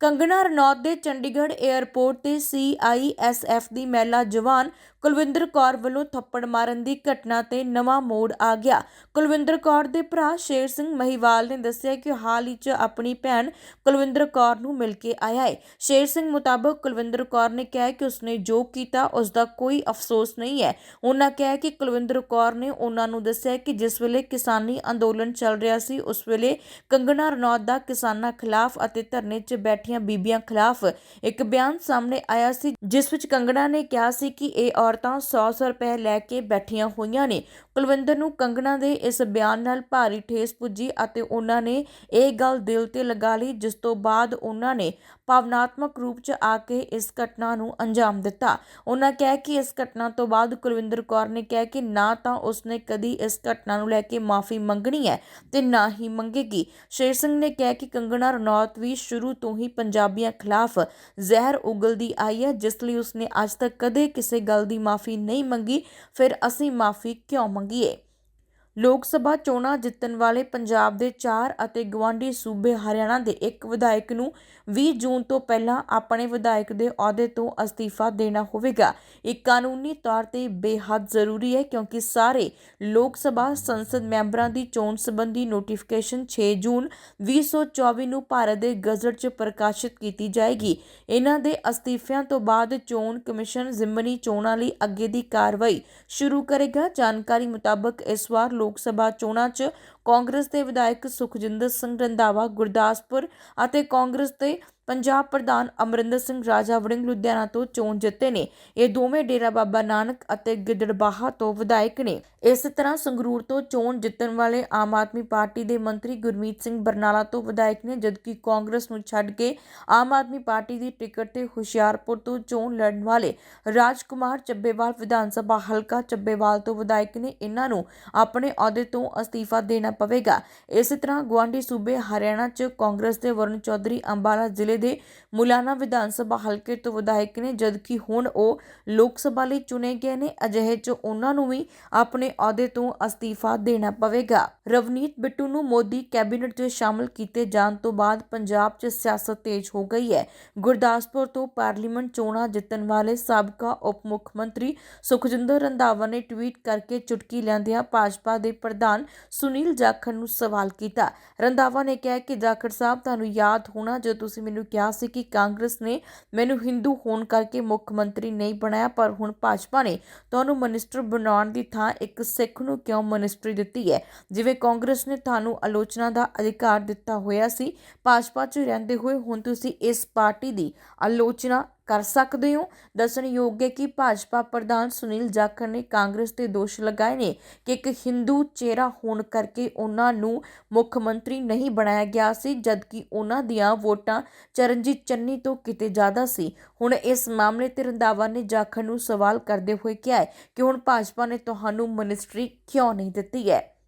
ਕੰਗਣਾ ਰਣੌਤ ਦੇ ਚੰਡੀਗੜ੍ਹ 에ਅਰਪੋਰਟ ਤੇ ਸੀਆਈਐਸਐਫ ਦੀ ਮਹਿਲਾ ਜਵਾਨ ਕੁਲਵਿੰਦਰ ਕੌਰ ਵੱਲੋਂ ਥੱਪੜ ਮਾਰਨ ਦੀ ਘਟਨਾ ਤੇ ਨਵਾਂ ਮੋੜ ਆ ਗਿਆ। ਕੁਲਵਿੰਦਰ ਕੌਰ ਦੇ ਭਰਾ ਸ਼ੇਰ ਸਿੰਘ ਮਹੀਵਾਲ ਨੇ ਦੱਸਿਆ ਕਿ ਹਾਲ ਹੀ 'ਚ ਆਪਣੀ ਭੈਣ ਕੁਲਵਿੰਦਰ ਕੌਰ ਨੂੰ ਮਿਲ ਕੇ ਆਇਆ ਹੈ ਸ਼ੇਰ ਸਿੰਘ ਮੁਤਾਬਕ ਕੁਲਵਿੰਦਰ ਕੌਰ ਨੇ ਕਿਹਾ ਕਿ ਉਸਨੇ ਜੋ ਕੀਤਾ ਉਸ ਦਾ ਕੋਈ ਅਫਸੋਸ ਨਹੀਂ ਹੈ। ਉਹਨਾਂ ਕਿਹਾ ਕਿ ਕੁਲਵਿੰਦਰ ਕੌਰ ਨੇ ਉਹਨਾਂ ਨੂੰ ਦੱਸਿਆ ਕਿ ਜਿਸ ਵੇਲੇ ਕਿਸਾਨੀ ਅੰਦੋਲਨ ਚੱਲ ਰਿਹਾ ਸੀ, ਉਸ ਵੇਲੇ ਕੰਗਣਾ ਰਣੌਤ ਦਾ ਕਿਸਾਨਾਂ ਖਿਲਾਫ ਅਤੇ ਧਰਨੇ 'ਚ ਬੈਠੀ ਬੈਠੀਆਂ ਬੀਬੀਆਂ ਖਿਲਾਫ ਇੱਕ ਬਿਆਨ ਸਾਹਮਣੇ ਆਇਆ ਸੀ, ਜਿਸ ਵਿੱਚ ਕੰਗਣਾ ਨੇ ਕਿਹਾ ਸੀ ਕਿ ਇਹ ਔਰਤਾਂ 100-100 ਰੁਪਏ ਲੈ ਕੇ ਬੈਠੀਆਂ ਹੋਈਆਂ ਨੇ। ਕੁਲਵਿੰਦਰ ਨੂੰ ਕੰਗਣਾ ਦੇ ਇਸ ਬਿਆਨ ਨਾਲ ਭਾਰੀ ਠੇਸ ਪੁੱਜੀ ਅਤੇ ਉਹਨਾਂ ਨੇ ਇਹ ਗੱਲ ਦਿਲ ਤੇ ਲਗਾ ਲਈ, ਜਿਸ ਤੋਂ ਬਾਅਦ ਉਹਨਾਂ ਨੇ ਭਾਵਨਾਤਮਕ ਰੂਪ 'ਚ ਆ ਕੇ ਇਸ ਘਟਨਾ ਨੂੰ ਅੰਜਾਮ ਦਿੱਤਾ। ਉਹਨਾਂ ਕਿਹਾ ਕਿ ਇਸ ਘਟਨਾ ਤੋਂ ਬਾਅਦ ਕੁਲਵਿੰਦਰ ਕੌਰ ਨੇ ਕਿਹਾ ਕਿ ਨਾ ਤਾਂ ਉਸਨੇ ਕਦੀ ਇਸ ਘਟਨਾ ਨੂੰ ਲੈ ਕੇ ਮਾਫੀ ਮੰਗਣੀ ਹੈ ਤੇ ਨਾ ਹੀ ਮੰਗੇਗੀ। ਸ਼ੇਰ ਸਿੰਘ ਨੇ ਕਿਹਾ ਕਿ ਕੰਗਣਾ ਰਣੌਤ ਵੀ ਸ਼ੁਰੂ ਤੋਂ ਹੀ ਪੰਜਾਬੀਆਂ ਖਿਲਾਫ ਜ਼ਹਿਰ ਉਗਲਦੀ ਆਈ ਹੈ, ਜਿਸ ਲਈ ਉਸਨੇ ਅੱਜ ਤੱਕ ਕਦੇ ਕਿਸੇ ਗੱਲ ਦੀ ਮਾਫੀ ਨਹੀਂ ਮੰਗੀ, ਫਿਰ ਅਸੀਂ ਮਾਫੀ ਕਿਉਂ ਮੰਗੀਏ? ਲੋਕ ਸਭਾ ਚੋਣਾਂ ਜਿੱਤਣ ਵਾਲੇ ਪੰਜਾਬ ਦੇ ਚਾਰ ਅਤੇ ਗਵਾਂਢੀ ਸੂਬੇ ਹਰਿਆਣਾ ਦੇ ਇੱਕ ਵਿਧਾਇਕ ਨੂੰ 20 ਜੂਨ ਤੋਂ ਪਹਿਲਾਂ ਆਪਣੇ ਵਿਧਾਇਕ ਦੇ ਅਹੁਦੇ ਤੋਂ ਅਸਤੀਫਾ ਦੇਣਾ ਹੋਵੇਗਾ। ਇਹ ਕਾਨੂੰਨੀ ਤੌਰ ਤੇ ਬੇਹੱਦ ਜ਼ਰੂਰੀ ਹੈ ਕਿਉਂਕਿ ਸਾਰੇ ਲੋਕ ਸਭਾ ਸੰਸਦ ਮੈਂਬਰਾਂ ਦੀ ਚੋਣ ਸੰਬੰਧੀ ਨੋਟੀਫਿਕੇਸ਼ਨ 6 ਜੂਨ 2024 ਨੂੰ ਭਾਰਤ ਦੇ ਗਜ਼ਟ 'ਚ ਪ੍ਰਕਾਸ਼ਿਤ ਕੀਤੀ ਜਾਏਗੀ। ਇਹਨਾਂ ਦੇ ਅਸਤੀਫਿਆਂ ਤੋਂ ਬਾਅਦ ਚੋਣ ਕਮਿਸ਼ਨ ਜ਼ਿਮਨੀ ਚੋਣਾਂ ਲਈ ਅੱਗੇ ਦੀ ਕਾਰਵਾਈ ਸ਼ੁਰੂ ਕਰੇਗਾ। ਜਾਣਕਾਰੀ ਮੁਤਾਬਕ ਇਸ ਵਾਰ ਲੋਕ ਲੋਕ ਸਭਾ ਚੋਣਾਂ 'ਚ ਕਾਂਗਰਸ ਦੇ ਵਿਧਾਇਕ ਸੁਖਜਿੰਦਰ ਸਿੰਘ ਰੰਧਾਵਾ, ਗੁਰਦਾਸਪੁਰ ਅਤੇ ਕਾਂਗਰਸ ਦੇ ਪੰਜਾਬ ਪ੍ਰਧਾਨ ਅਮਰਿੰਦਰ ਸਿੰਘ ਰਾਜਾ ਵੜਿੰਗ ਲੁਧਿਆਣਾ ਤੋਂ ਚੋਣ ਜਿੱਤੇ ਨੇ। ਇਹ ਦੋਵੇਂ ਡੇਰਾ ਬਾਬਾ ਨਾਨਕ ਅਤੇ ਗਿੱਦੜਬਾਹਾ ਤੋਂ ਵਿਧਾਇਕ ਨੇ। ਇਸ ਤਰ੍ਹਾਂ ਸੰਗਰੂਰ ਤੋਂ ਚੋਣ ਜਿੱਤਣ ਵਾਲੇ ਆਮ ਆਦਮੀ ਪਾਰਟੀ ਦੇ ਮੰਤਰੀ ਗੁਰਮੀਤ ਸਿੰਘ ਬਰਨਾਲਾ ਤੋਂ ਵਿਧਾਇਕ ਨੇ, ਜਦਕਿ ਕਾਂਗਰਸ ਨੂੰ ਛੱਡ ਕੇ ਆਮ ਆਦਮੀ ਪਾਰਟੀ ਦੀ ਟਿਕਟ ਤੇ ਹੁਸ਼ਿਆਰਪੁਰ ਤੋਂ ਚੋਣ ਲੜਨ ਵਾਲੇ ਰਾਜਕੁਮਾਰ ਚੱਬੇਵਾਲ ਵਿਧਾਨ ਸਭਾ ਹਲਕਾ ਚੱਬੇਵਾਲ ਤੋਂ ਵਿਧਾਇਕ ਨੇ। ਇਹਨਾਂ ਨੂੰ ਆਪਣੇ ਅਹੁਦੇ ਤੋਂ ਅਸਤੀਫਾ ਦੇਣਾ ਪਵੇਗਾ। ਇਸੇ ਤਰ੍ਹਾਂ ਗਵਾਂਢੀ ਸੂਬੇ ਹਰਿਆਣਾ 'ਚ ਕਾਂਗਰਸ ਦੇ ਵਰੁਣ ਚੌਧਰੀ ਅੰਬਾਲਾ ਜ਼ਿਲ੍ਹੇ ਦੇ ਮੁਲਾਨਾ ਵਿਧਾਨ ਸਭਾ ਹਲਕੇ ਤੋਂ ਵਿਧਾਇਕ ਨੇ, ਜਦਕਿ ਹੁਣ ਉਹ ਲੋਕ ਸਭਾ ਲਈ ਚੁਣੇ ਗਏ ਨੇ, ਅਜਿਹੇ 'ਚ ਉਹਨਾਂ ਨੂੰ ਵੀ ਆਪਣੇ ਅਹੁਦੇ ਤੋਂ ਅਸਤੀਫਾ ਦੇਣਾ ਪਵੇਗਾ। ਰਵਨੀਤ ਬਿੱਟੂ ਨੂੰ ਮੋਦੀ ਕੈਬਨਿਟ 'ਚ ਸ਼ਾਮਲ ਕੀਤੇ ਜਾਣ ਤੋਂ ਬਾਅਦ ਪੰਜਾਬ 'ਚ ਸਿਆਸਤ ਤੇਜ਼ ਹੋ ਗਈ ਹੈ। ਗੁਰਦਾਸਪੁਰ ਤੋਂ ਪਾਰਲੀਮੈਂਟ ਚੋਣਾਂ ਜਿੱਤਣ ਵਾਲੇ ਸਾਬਕਾ ਉਪ ਮੁੱਖ ਮੰਤਰੀ ਸੁਖਜਿੰਦਰ ਰੰਧਾਵਾ ਨੇ ਟਵੀਟ ਕਰਕੇ ਚੁਟਕੀ ਲੈਂਦਿਆਂ ਭਾਜਪਾ ਦੇ ਪ੍ਰਧਾਨ ਸੁਨੀਲ ਜਾਖੜ ਨੂੰ ਸਵਾਲ ਕੀਤਾ। ਰੰਧਾਵਾ ਨੇ ਕਿਹਾ ਕਿ ਜਾਖੜ ਸਾਹਿਬ, ਤੁਹਾਨੂੰ ਯਾਦ ਹੋਣਾ ਜਦੋਂ ਤੁਸੀਂ ਮੈਨੂੰ ਕਿਹਾ ਸੀ ਕਿ ਕਾਂਗਰਸ ਨੇ ਮੈਨੂੰ ਹਿੰਦੂ ਹੋਣ ਕਰਕੇ ਮੁੱਖ ਮੰਤਰੀ ਨਹੀਂ ਬਣਾਇਆ, ਪਰ ਹੁਣ ਭਾਜਪਾ ਨੇ ਤੁਹਾਨੂੰ ਮਨਿਸਟਰ ਬਣਾਉਣ ਦੀ ਥਾਂ ਇੱਕ ਸਿੱਖ ਨੂੰ ਕਿਉਂ ਮਨਿਸਟਰੀ ਦਿੱਤੀ ਹੈ? ਜਿਵੇਂ ਕਾਂਗਰਸ ਨੇ ਤੁਹਾਨੂੰ ਆਲੋਚਨਾ ਦਾ ਅਧਿਕਾਰ ਦਿੱਤਾ ਹੋਇਆ ਸੀ, ਭਾਜਪਾ 'ਚ ਰਹਿੰਦੇ ਹੋਏ ਹੁਣ ਤੁਸੀਂ ਇਸ ਪਾਰਟੀ ਦੀ ਆਲੋਚਨਾ ਕਰ ਸਕਦੇ ਹੋ। ਦੱਸਣਯੋਗ ਹੈ ਕਿ ਭਾਜਪਾ ਪ੍ਰਧਾਨ ਸੁਨੀਲ ਜਾਖੜ ਨੇ ਕਾਂਗਰਸ ਤੇ ਦੋਸ਼ ਲਗਾਏ ਨੇ ਕਿ ਇੱਕ ਹਿੰਦੂ ਚਿਹਰਾ ਹੋਣ ਕਰਕੇ ਉਹਨਾਂ ਨੂੰ ਮੁੱਖ ਮੰਤਰੀ ਨਹੀਂ ਬਣਾਇਆ ਗਿਆ ਸੀ, ਜਦਕਿ ਉਹਨਾਂ ਦੀਆਂ ਵੋਟਾਂ ਚਰਨਜੀਤ ਚੰਨੀ ਤੋਂ ਕਿਤੇ ਜ਼ਿਆਦਾ ਸੀ। ਹੁਣ ਇਸ ਮਾਮਲੇ ਤੇ ਰੰਧਾਵਾ ਨੇ ਜਾਖੜ ਨੂੰ ਸਵਾਲ ਕਰਦੇ ਹੋਏ ਕਿਹਾ ਹੈ ਕਿ ਹੁਣ ਭਾਜਪਾ ਨੇ ਤੁਹਾਨੂੰ ਮਿਨਿਸਟਰੀ ਕਿਉਂ ਨਹੀਂ ਦਿੱਤੀ ਹੈ?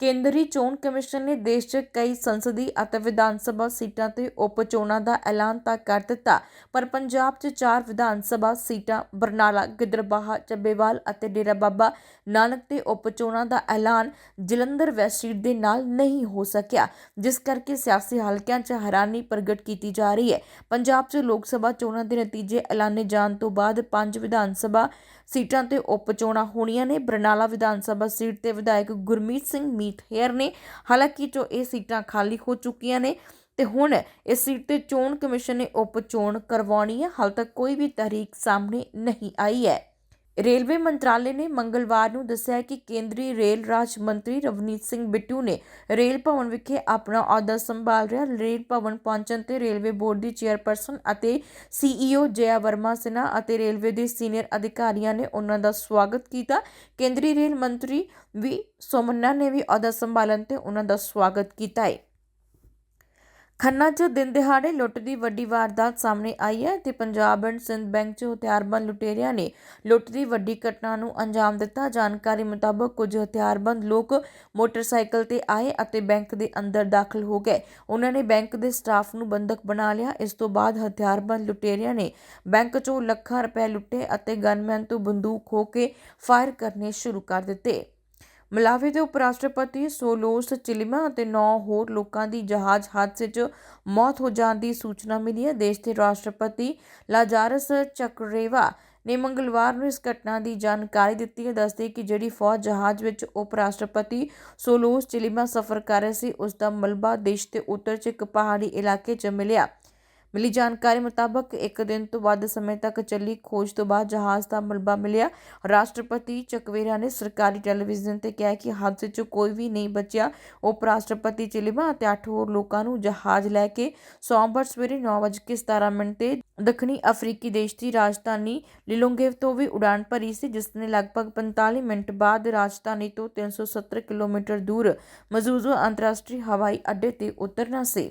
ਕੇਂਦਰੀ ਚੋਣ ਕਮਿਸ਼ਨ ਨੇ ਦੇਸ਼ 'ਚ ਕਈ ਸੰਸਦੀ ਅਤੇ ਵਿਧਾਨ ਸਭਾ ਸੀਟਾਂ ਤੇ ਉਪ ਚੋਣਾਂ ਦਾ ਐਲਾਨ ਤਾਂ ਕਰ ਦਿੱਤਾ, ਪਰ ਪੰਜਾਬ 'ਚ ਚਾਰ ਵਿਧਾਨ ਸਭਾ ਸੀਟਾਂ, ਬਰਨਾਲਾ, ਗਿੱਦੜਬਾਹਾ, ਚੱਬੇਵਾਲ ਅਤੇ ਡੇਰਾ ਬਾਬਾ ਨਾਨਕ ਤੇ ਉਪ ਚੋਣਾਂ ਦਾ ਐਲਾਨ ਜਲੰਧਰ ਵੈਸਟ ਸੀਟ ਦੇ ਨਾਲ ਨਹੀਂ ਹੋ ਸਕਿਆ, ਜਿਸ ਕਰਕੇ ਸਿਆਸੀ ਹਲਕਿਆਂ 'ਚ ਹੈਰਾਨੀ ਪ੍ਰਗਟ ਕੀਤੀ ਜਾ ਰਹੀ ਹੈ। ਪੰਜਾਬ 'ਚ ਲੋਕ ਸਭਾ ਚੋਣਾਂ ਦੇ ਨਤੀਜੇ ਐਲਾਨੇ ਜਾਣ ਤੋਂ ਬਾਅਦ ਪੰਜ ਵਿਧਾਨ ਸਭਾ ਸੀਟਾਂ ਤੇ ਉਪ ਚੋਣਾਂ ਹੋਣੀਆਂ ਨੇ। ਬਰਨਾਲਾ ਵਿਧਾਨ ਸਭਾ ਸੀਟ ਤੇ ਵਿਧਾਇਕ ਗੁਰਮੀਤ ਸਿੰਘ ਮੀ ਮੀਤ ਹੇਅਰ ਨੇ। ਹਾਲਾਂਕਿ ਜੋ ਇਹ ਸੀਟਾਂ ਖਾਲੀ ਹੋ ਚੁੱਕੀਆਂ ਨੇ ਤੇ ਹੁਣ ਇਸ ਸੀਟ ਤੇ ਚੋਣ ਕਮਿਸ਼ਨ ਨੇ ਉਪ ਚੋਣ ਕਰਵਾਉਣੀ ਹੈ। ਹਾਲ ਤੱਕ ਕੋਈ ਵੀ ਤਾਰੀਖ ਸਾਹਮਣੇ ਨਹੀਂ ਆਈ ਹੈ। ਰੇਲਵੇ ਮੰਤਰਾਲੇ ਨੇ ਮੰਗਲਵਾਰ ਨੂੰ ਦੱਸਿਆ ਕਿ ਕੇਂਦਰੀ ਰੇਲ ਰਾਜ ਮੰਤਰੀ ਰਵਨੀਤ ਸਿੰਘ ਬਿੱਟੂ ਨੇ ਰੇਲ ਭਵਨ ਵਿਖੇ ਆਪਣਾ ਅਹੁਦਾ ਸੰਭਾਲ ਰਿਹਾ। ਰੇਲ ਭਵਨ ਪਹੁੰਚਣ ਤੇ ਰੇਲਵੇ ਬੋਰਡ ਦੀ ਚੇਅਰਪਰਸਨ ਅਤੇ ਸੀਈਓ ਜਯਾ ਵਰਮਾ ਸਿਨਹਾ ਅਤੇ ਰੇਲਵੇ ਦੇ ਸੀਨੀਅਰ ਅਧਿਕਾਰੀਆਂ ਨੇ ਉਹਨਾਂ ਦਾ ਸਵਾਗਤ ਕੀਤਾ। ਕੇਂਦਰੀ ਰੇਲ ਮੰਤਰੀ ਵੀ ਸੋਮੰਨਾ ਨੇ ਵੀ ਅਹੁਦਾ ਸੰਭਾਲਣ ਤੇ ਉਹਨਾਂ ਦਾ ਸਵਾਗਤ ਕੀਤਾ ਹੈ ਖੰਨਾ 'ਚ ਦਿਨ ਦਿਹਾੜੇ ਲੁੱਟ ਦੀ ਵੱਡੀ ਵਾਰਦਾਤ ਸਾਹਮਣੇ ਆਈ ਹੈ ਤੇ ਪੰਜਾਬ ਐਂਡ ਸਿੰਧ ਬੈਂਕ 'ਚ ਹਥਿਆਰਬੰਦ ਲੁਟੇਰਿਆਂ ਨੇ ਲੁੱਟ ਦੀ ਵੱਡੀ ਘਟਨਾ ਨੂੰ ਅੰਜਾਮ ਦਿੱਤਾ। ਜਾਣਕਾਰੀ ਮੁਤਾਬਕ ਕੁਝ ਹਥਿਆਰਬੰਦ ਲੋਕ ਮੋਟਰਸਾਈਕਲ ਤੇ ਆਏ ਅਤੇ ਬੈਂਕ ਦੇ ਅੰਦਰ ਦਾਖਲ ਹੋ ਗਏ। ਉਹਨਾਂ ਨੇ ਬੈਂਕ ਦੇ ਸਟਾਫ ਨੂੰ ਬੰਦਕ ਬਣਾ ਲਿਆ। ਇਸ ਤੋਂ ਬਾਅਦ ਹਥਿਆਰਬੰਦ ਲੁਟੇਰਿਆਂ ਨੇ ਬੈਂਕ 'ਚੋਂ ਲੱਖਾਂ ਰੁਪਏ ਲੁੱਟੇ ਅਤੇ ਗਨਮੈਨ ਤੋਂ ਬੰਦੂਕ ਖੋ ਕੇ ਫਾਇਰ ਕਰਨੇ ਸ਼ੁਰੂ ਕਰ ਦਿੱਤੇ। ਮਲਾਵੀ ਦੇ ਉਪ ਰਾਸ਼ਟਰਪਤੀ ਸੋਲੋਸ ਚਿਲਿਮਾ ਅਤੇ 9 ਹੋਰ ਲੋਕਾਂ ਦੀ ਜਹਾਜ਼ ਹਾਦਸੇ 'ਚ ਮੌਤ ਹੋ ਜਾਣ ਦੀ ਸੂਚਨਾ ਮਿਲੀ ਹੈ। ਦੇਸ਼ ਦੇ ਰਾਸ਼ਟਰਪਤੀ ਲਾਜ਼ਾਰਸ ਚੱਕਰੇਵਾ ਨੇ ਮੰਗਲਵਾਰ ਨੂੰ ਇਸ ਘਟਨਾ ਦੀ ਜਾਣਕਾਰੀ ਦਿੱਤੀ ਹੈ। ਦੱਸਦੇ ਕਿ ਜਿਹੜੀ ਫੌਜ ਜਹਾਜ਼ ਵਿੱਚ ਉਪ ਰਾਸ਼ਟਰਪਤੀ ਸੋਲੋਸ ਚਿਲਿਮਾ ਸਫ਼ਰ ਕਰ ਰਹੀ ਸੀ, ਉਸ ਦਾ ਮਲਬਾ ਦੇਸ਼ ਦੇ ਉੱਤਰ 'ਚ ਇੱਕ ਪਹਾੜੀ ਇਲਾਕੇ 'ਚ ਮਿਲਿਆ। ਮਿਲੀ ਜਾਣਕਾਰੀ ਮੁਤਾਬਕ ਇੱਕ ਦਿਨ ਤੋਂ ਵੱਧ ਸਮੇਂ ਤੱਕ ਚੱਲੀ ਖੋਜ ਤੋਂ ਬਾਅਦ ਜਹਾਜ਼ ਦਾ ਮਲਬਾ ਮਿਲਿਆ। ਰਾਸ਼ਟਰਪਤੀ ਚੱਕਵੇਰਾ ਨੇ ਸਰਕਾਰੀ ਟੈਲੀਵਿਜ਼ਨ ਤੇ ਕਿਹਾ ਕਿ ਹਾਦਸੇ 'ਚ ਕੋਈ ਵੀ ਨਹੀਂ ਬਚਿਆ। ਉਪ ਰਾਸ਼ਟਰਪਤੀ ਚਿਲਿਮਾ ਅਤੇ 8 ਹੋਰ ਲੋਕਾਂ ਨੂੰ ਜਹਾਜ਼ ਲੈ ਕੇ ਸੋਮਵਾਰ ਸਵੇਰੇ 9:17 ਮਿੰਟ ਤੇ ਦੱਖਣੀ ਅਫਰੀਕੀ ਦੇਸ਼ ਦੀ ਰਾਜਧਾਨੀ ਲਿਲੋਂਗੇਵ ਤੋਂ ਵੀ ਉਡਾਨ ਭਰੀ ਸੀ, ਜਿਸ ਨੇ ਲਗਭਗ 45 ਮਿੰਟ ਬਾਅਦ ਰਾਜਧਾਨੀ ਤੋਂ 370 ਕਿਲੋਮੀਟਰ ਦੂਰ ਮਜ਼ੂਜ਼ੋ ਅੰਤਰਰਾਸ਼ਟਰੀ ਹਵਾਈ ਅੱਡੇ ਤੇ ਉਤਰਨਾ ਸੀ।